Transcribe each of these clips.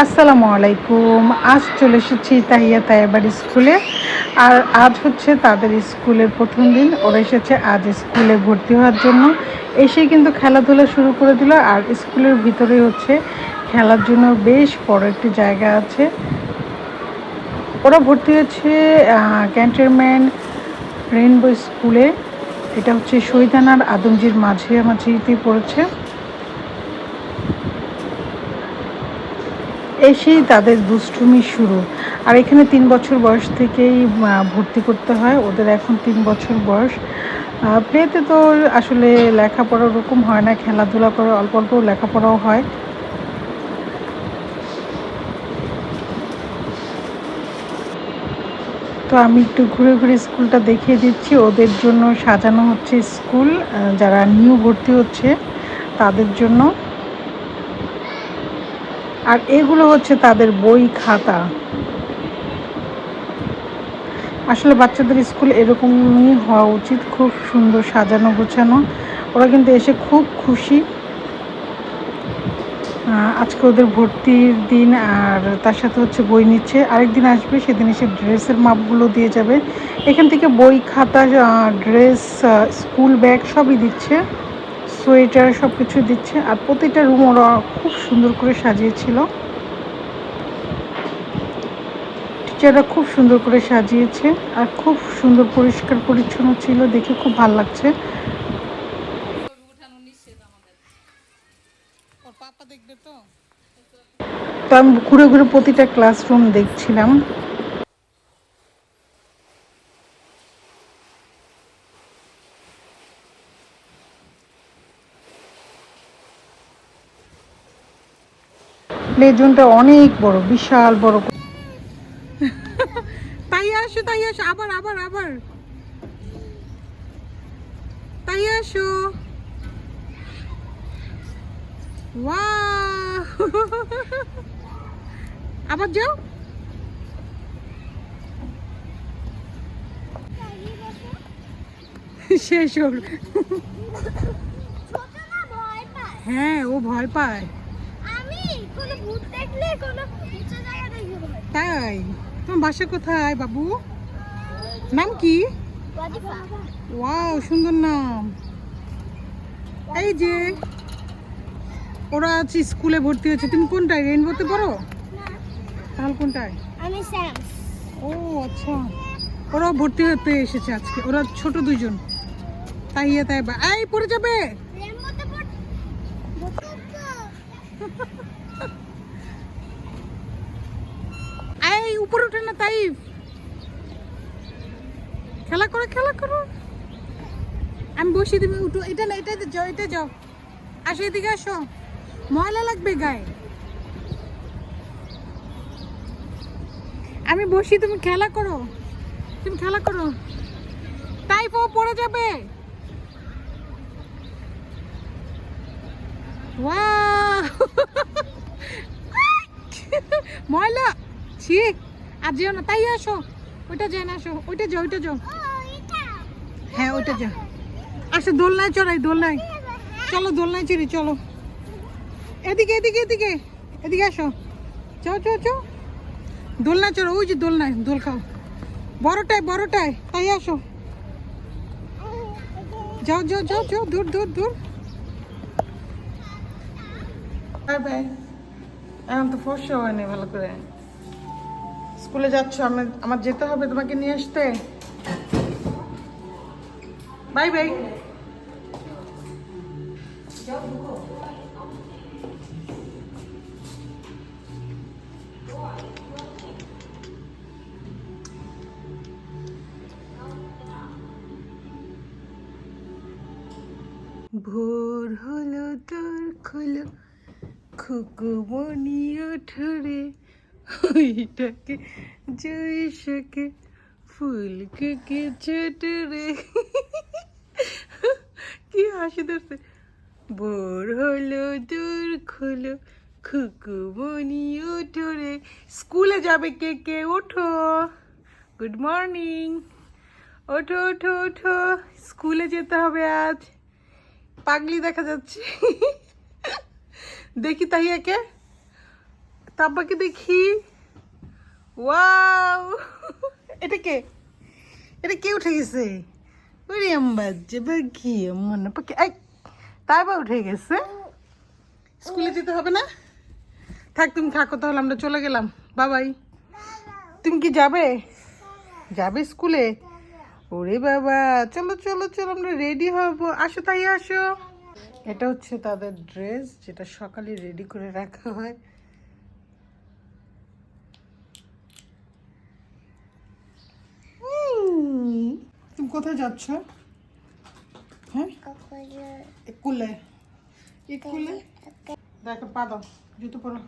আসসালামু আলাইকুম। আজ চলে এসেছি তাহিয়া তাইয়াবাড়ি স্কুলে। আর আজ হচ্ছে তাদের স্কুলের প্রথম দিন। ওরা এসেছে আজ স্কুলে ভর্তি হওয়ার জন্য। এসে কিন্তু খেলাধুলা শুরু করে দিল। আর স্কুলের ভিতরে হচ্ছে খেলার জন্য বেশ বড় একটি জায়গা আছে। ওরা ভর্তি হয়েছে ক্যান্টনমেন্ট রেইনবো স্কুলে। এটা হচ্ছে শহীদানার আদমজির মাঝে মাঝিতে পড়েছে। এসেই তাদের দুষ্টুমি শুরু। আর এখানে তিন বছর বয়স থেকেই ভর্তি করতে হয়। ওদের এখন তিন বছর বয়স। প্লেতে তো আসলে লেখাপড়া ওরকম হয় না, খেলাধুলা করে অল্প অল্প লেখাপড়াও হয়। তো আমি একটু ঘুরে ঘুরে স্কুলটা দেখিয়ে দিচ্ছি। ওদের জন্য সাজানো হচ্ছে স্কুল। যারা নিউ ভর্তি হচ্ছে, তাদের জন্য। আর এগুলো হচ্ছে তাদের বই খাতা। আসলে বাচ্চাদের স্কুল এরকমই হওয়া উচিত, খুব সুন্দর সাজানো গোছানো। ওরা কিন্তু এসে খুব খুশি। আজকে ওদের ভর্তির দিন আর তার সাথে হচ্ছে বই নিচ্ছে। আরেকদিন আসবে, সেদিন এসে ড্রেসের মাপগুলো দিয়ে যাবে। এখান থেকে বই, খাতা ড্রেস স্কুল ব্যাগ সবই দিচ্ছে। সোয়েটার সব কিছু দিচ্ছে আর প্রতিটা রুম ওরা খুব সুন্দর করে সাজিয়েছিল। টিচাররা খুব সুন্দর করে সাজিয়েছে আর খুব সুন্দর পরিষ্কার পরিচ্ছন্ন ছিল দেখে খুব ভালো লাগছে। তো? আমি ঘুরে ঘুরে প্রতিটা ক্লাসরুম দেখছিলাম। প্লে জোনটা অনেক বড় বিশাল বড় তাই আসো তাই আসো আবার আবার আবার। তাই আসো! আবার যাও। শেষ হল। ছোট না ভয় পায়। হ্যাঁ ও ভয় পায় আমি কোনো ভূত দেখলে কোনো উঁচু জায়গা দেখে ভয় তাই? তোমার বাসা কোথায় বাবু? নাম কি? ওয়াও সুন্দর নাম। এই যে ওরা আছে স্কুলে ভর্তি হয়েছে। তুমি কোনটায় রেনবোতে পড়ো? তাহলে কোনটায়? আমি স্যামস। ও আচ্ছা। ওরা ভর্তি হতে এসেছে আজকে। ওরা ছোট দুজন তাই ইয়ে তাই বা এই পড়ে যাবে! রেমবোতে পড় এই উপরে ওঠে না তাই? খেলা করো খেলা করো। আমি বসিয়ে দিবি, উঠো। এটা না, এটা যাও এটা যাও। আসো এদিকে, আসো। ময়লা লাগবে গায়ে। আমি বসি, তুমি খেলা করো। তুমি খেলা করো। তাই পো পড়ে যাবে! ময়লা, ছি। আর যেও না, তাই আসো। ওইটা যায় না আসো, ওইটা যাও ওইটা যাও। হ্যাঁ ওইটা যাও। আসো, দোলনায় চড়াই, দোলনায়। চলো, দোলনায় চড়ি, চলো। এদিকে এদিকে এদিকে। এদিকে আসো। চো চো চো। দোলনায় চড়ো, ওই যে দোলনায়, দোল খাও। বড়টায় বড়টায়, তাই আসো। যাও যাও যাও যাও, দূর দূর দূর। বাই। এখন তো ফসা হয়নি ভালো করে। স্কুলে যাচ্ছ আমি আমার যেতে হবে তোমাকে নিয়ে আসতে? Bye bye. ভোর হলো তোর খোলো খুকুমনি ওঠরে। ওইটাকে জৈশকে ফুলকে কে ছোটরে কি হাসি ধরছে। ভোর হলো তোর খোলো খুকুমনি ওঠরে স্কুলে যাবে কে কে? ওঠো। Good morning. ওঠো ওঠো ওঠো। স্কুলে যেতে হবে আজ। পাগলি দেখা যাচ্ছে। দেখি তাহিয়াকে। তাব্বাকে দেখি। ওয়াও। এটা কে? এটা কে উঠে গেছে? ওরে আম্বা যে বাকি মনে পাকে এই বা উঠে গেছে। স্কুলে যেতে হবে না? থাক, তুমি থাকো তাহলে, আমরা চলে গেলাম। বাবাই। তুমি কি যাবে? যাবে স্কুলে? ওরে বাবা, চলো চলো চলো, আমরা রেডি হব। আসো, তাই আসো। এটা হচ্ছে তাদের ড্রেস যেটা সকালে রেডি করে রাখা হয়। তুমি কোথায় যাচ্ছ? হ্যাঁ? কুলে কুলে দেখো পা দাও জুতো পরো।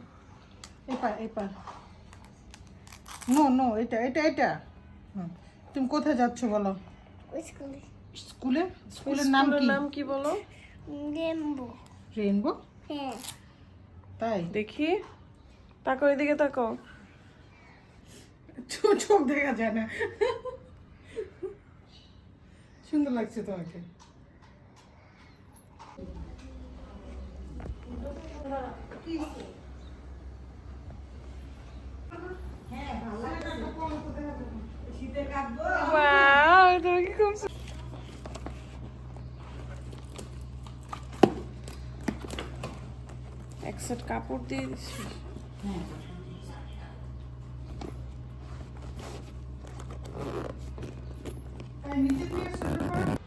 এই পা এই পা। নো নো এটা এটা এটা। হুম। তুমি কোথায় যাচ্ছ বলো? স্কুলে। স্কুলের নাম কি? নাম কি বলো? Rainbow rainbow? হ্যাঁ। তাই? দেখি। তাকো এদিকে তাকো চোখ দেখা যায় না। সুন্দর লাগছে তোমাকে। এক সেট কাপড় দিয়ে দিছি। তাই নিচে দিয়ে সোয়েটার পরো। সাইজ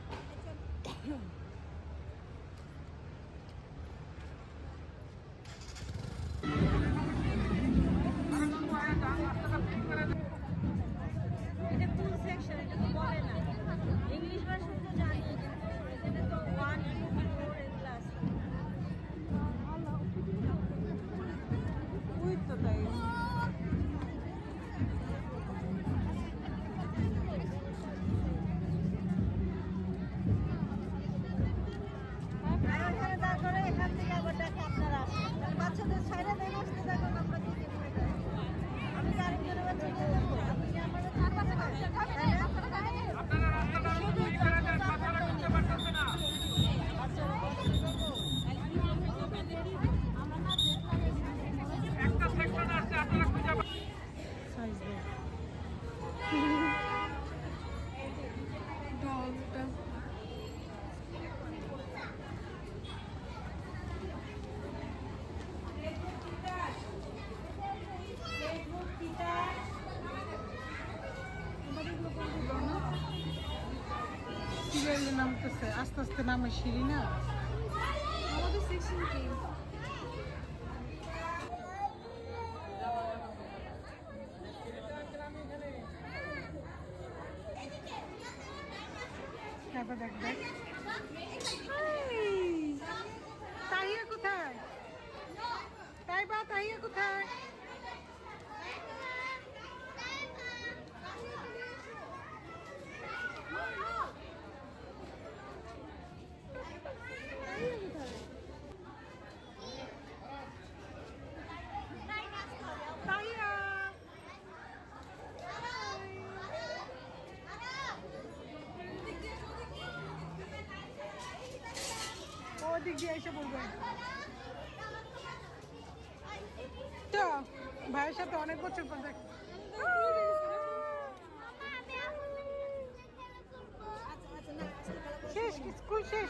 সিরিয়ালে নামতেছে আস্তে আস্তে নামে সিঁড়ি না তারপর দেখ দেখ তাহিয়া কোথায় তাই বা তাহিয়া কোথায় তাহিয়া ওদিক দিয়ে এসে তো ভাইয়ের সাথে অনেক বছর পর দেখ। শেষ স্কুল শেষ।